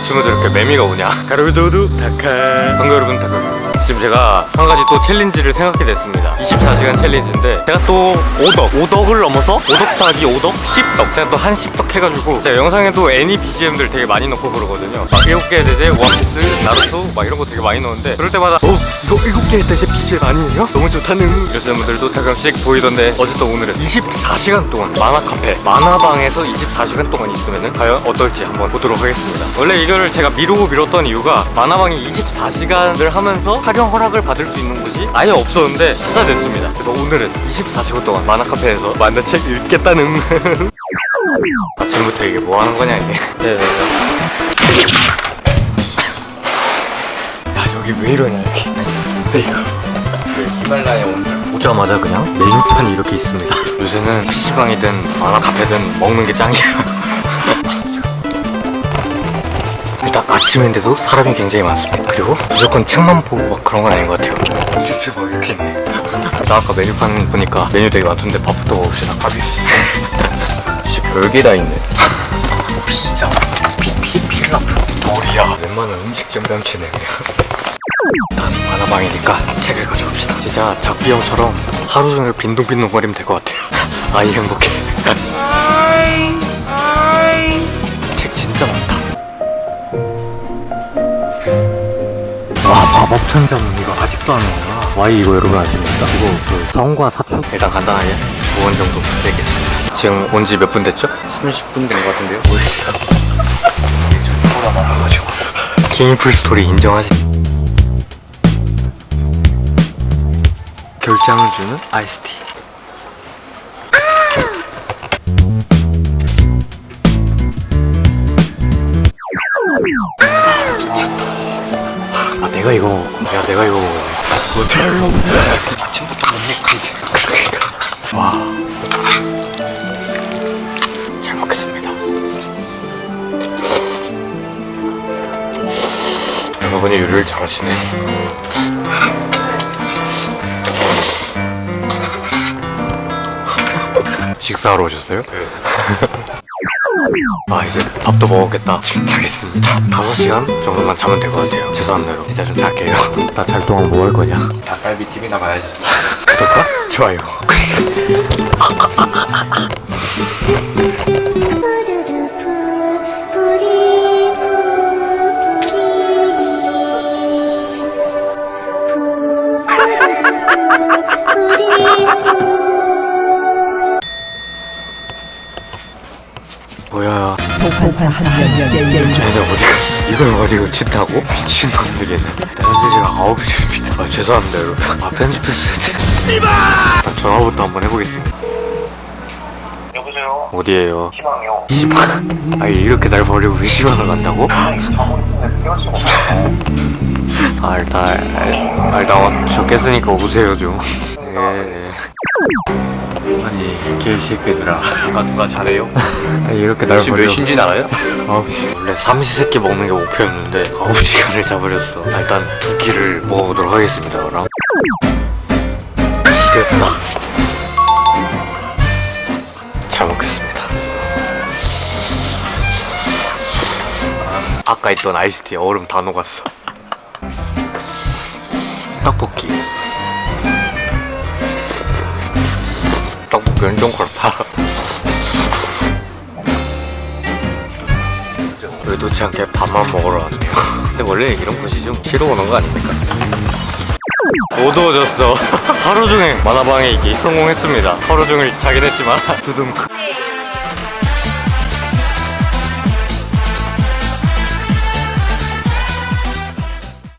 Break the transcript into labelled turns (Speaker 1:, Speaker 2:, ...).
Speaker 1: 아침부터 이렇게 매미가 오냐? 가루두두 다카 방금 여러분. 다카 지금 제가 한 가지 또 챌린지를 생각해 냈습니다. 24시간 챌린지인데 제가 또 5덕 5덕을 넘어서 5덕 더하기 5덕 10덕. 제가 또 한 10덕 해가지고 제가 영상에도 애니 BGM들 되게 많이 넣고 그러거든요. 막 7개의 대제 원피스 나루토 막 이런 거 되게 많이 넣는데 그럴 때마다 어 이거 7개의 대제 BGM 아니에요? 너무 좋다는 이러시는 분들도 가끔씩 보이던데 어쨌든 오늘은 24시간 동안 만화 카페 만화방에서 24시간 동안 있으면 과연 어떨지 한번 보도록 하겠습니다. 원래 이거를 제가 미루고 미뤘던 이유가 만화방이 24시간을 하면서 활용 허락을 받을 수 있는 곳이 아예 없었는데 찾아냈습니다. 그래서 오늘은 24시간 동안 만화 카페에서 만화 책 읽겠다는 아침부터 이게 뭐 하는 거냐 이게. 네네네. 야 여기 왜 이러냐 여기 네 이거
Speaker 2: 히말라야 온다.
Speaker 1: 오자마자 그냥 메뉴판이 이렇게 있습니다. 요새는 PC방이든 만화 카페든 먹는 게 짱이야. 일단 아침인데도 사람이 굉장히 많습니다. 그리고 무조건 책만 보고 막 그런 건 아닌 것 같아요. 세트 막 이렇게 있네. 나 아까 메뉴판 보니까 메뉴 되게 많던데 밥부터 먹읍시다. 밥이. 진짜 별게 다 있네. 피자, 피피 필라프, 도리야. 웬만한 음식점 뺨치네 그냥. 일단 만화방이니까 책을 가져옵시다. 진짜 작비 형처럼 하루 종일 빈둥빈둥거리면 될 것 같아요. 아이 행복해. 책 진짜 많다. 와 마법 천자문 이거 아직도 안 나오나? 와이 이거 여러분 아십니까? 이거 그 성과 사축? 일단 간단하게 두번 정도 드리겠습니다. 지금 온 지 몇 분 됐죠?
Speaker 2: 30분 된 것 같은데요?
Speaker 1: 소라 많아가지고. 킹풀 스토리 인정하지? 결장을 주는 아이스티. 아 내가 이거 야 내가 이거 먹어 별로 아침부터 못 먹고 와잘 먹겠습니다. 여러분이 요리를 잘하시네. 식사하러 오셨어요? 네. 아 이제 밥도 먹었겠다. 지금 자겠습니다. 5시간 정도만 자면 될 것 같아요. 죄송합니다. 진짜 좀 잘게요. 나 잘 동안 뭐 할 거냐?
Speaker 2: 닭갈비 TV나 봐야지.
Speaker 1: 구독과 좋아요. 뭐야? 쟤네 어디 갔어? 이걸 어디 고 친다고? 미친놈들이네. 현재 지금 9시입니다. 아, 죄송합니다, 여러분. 아, 편집했어야 돼. 씨발! 전화부터 한번 해보겠습니다.
Speaker 3: 여보세요?
Speaker 1: 어디에요?
Speaker 3: 희망이요.
Speaker 1: 시방. 아, 이렇게 날 버리고 왜 시방을 간다고?
Speaker 3: 자고 있는데.
Speaker 1: 아, 일단, 아, 아, 일단, 저 깼으니까 오세요, 좀. 예. 아니, 개새끼들아.
Speaker 2: 누가 누가 잘해요?
Speaker 1: 아니, 이렇게 날
Speaker 2: 지금 몇
Speaker 1: 버리고.
Speaker 2: 시인지는 알아요?
Speaker 1: 9시. 원래 삼시세끼 먹는 게 목표였는데 9시간을 잡으렸어. 아, 일단 두 끼를 먹어보도록 하겠습니다. 그럼. 됐다. 잘 먹겠습니다. 아까 있던 아이스티 얼음 다 녹았어. 떡볶이. 떡볶이는 좀 그렇다. 의도치 않게 밥만 먹으러 왔네요. 근데 원래 이런 곳이 좀 쉬러 오는 거 아닙니까? 어두워졌어. 하루 종일 만화방에 있기 성공했습니다. 하루 종일 자긴 했지만 두둥.